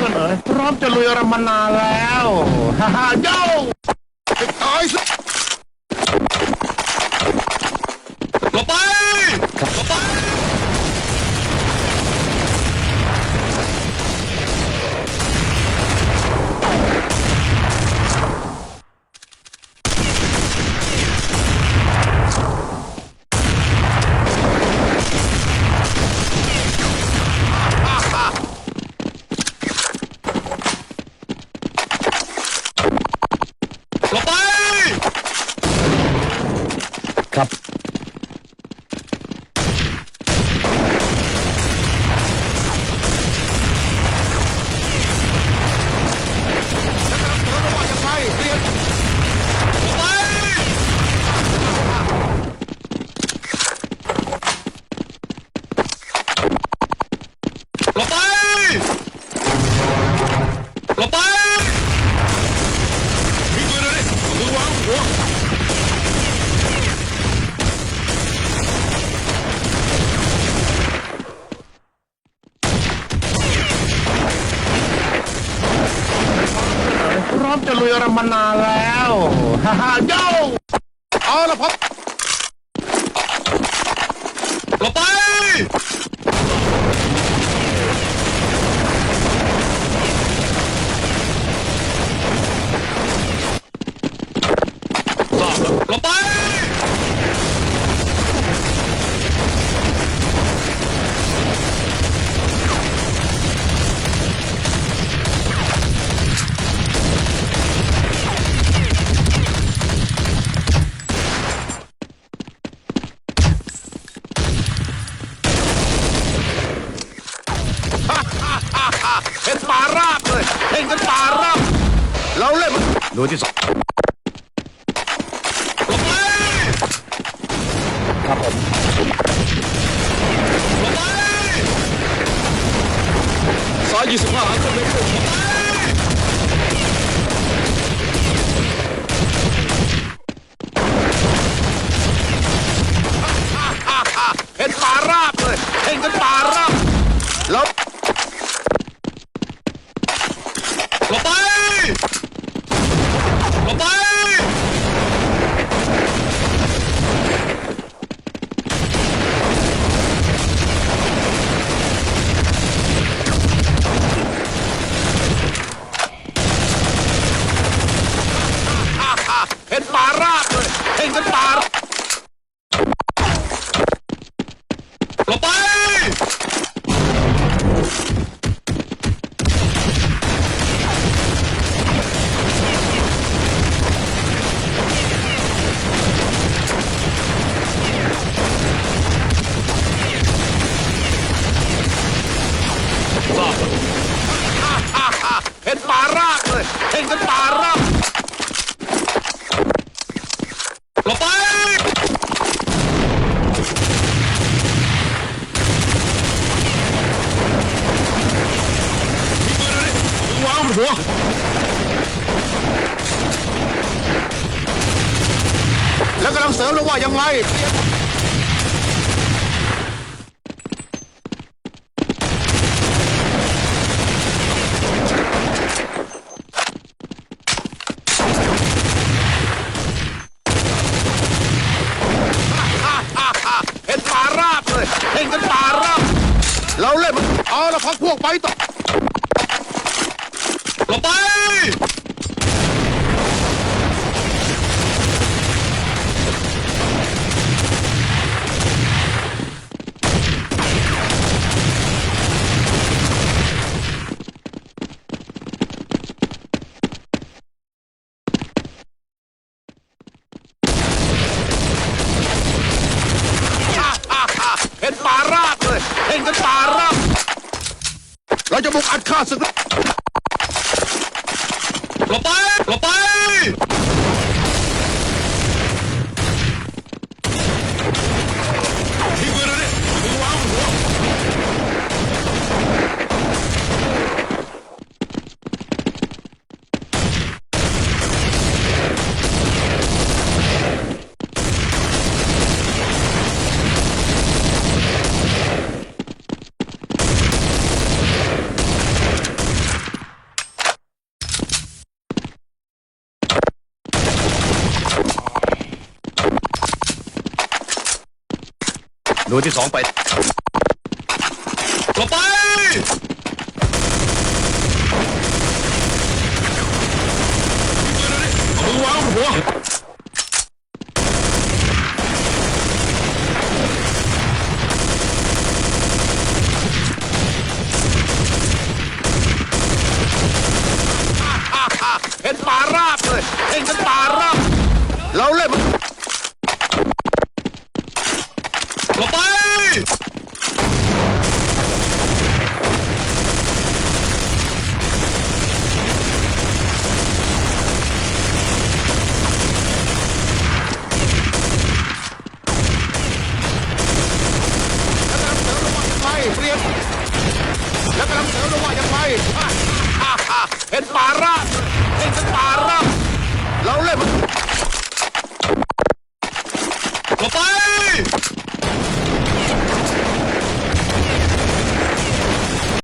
เงินเอ๋ยพร้อมจะลุยอะไรมานานแล้วฮ่าฮ่าโย่ตายสิ ลบไปหลบไปมีปืนเลยมือวางหัวพร้อมจะลุยอะไรมานานแล้ว ฮ่าฮ่าโย่เอาละพับหลบไป ล้วหลบไปเห็นป่าราบเลยเห็นกันป่าราบเราเล่นโดยที่สอง หลบไป ครับผมซ้าย25หางขึ้นเลยหลบไปเห็นป่าราบเลยเห็นกันป่าราบเราหลบไป หลบไป เห็นป่าราบเลยเห็นกัน ปาราบหลงไป หัวแล้วกำลังเสริมแล้วว่ายังไงเห็นป่าราบเลยเห็นกันป่าราบเราเล่นมันเอาละพักพวกไปต่อ หลบไป เห็นป่าราบ เองเห็นกันป่าราบเราจะบุกอัดฆ่าศึกหลบไปหลบไป ทิ้งปืนเลยมือวางหัว เหน่วยที่สองไปหลบไป เอามือวางหัวเห็นป่าราบเลยเห็นกันป่าราบ เราเล่น และกำลังเสริมระวังยังไปเปลี่ยนแล้วกำลังเสริมระหว่างยังไงเห็นป่าราเห็นป่าราเราเล่น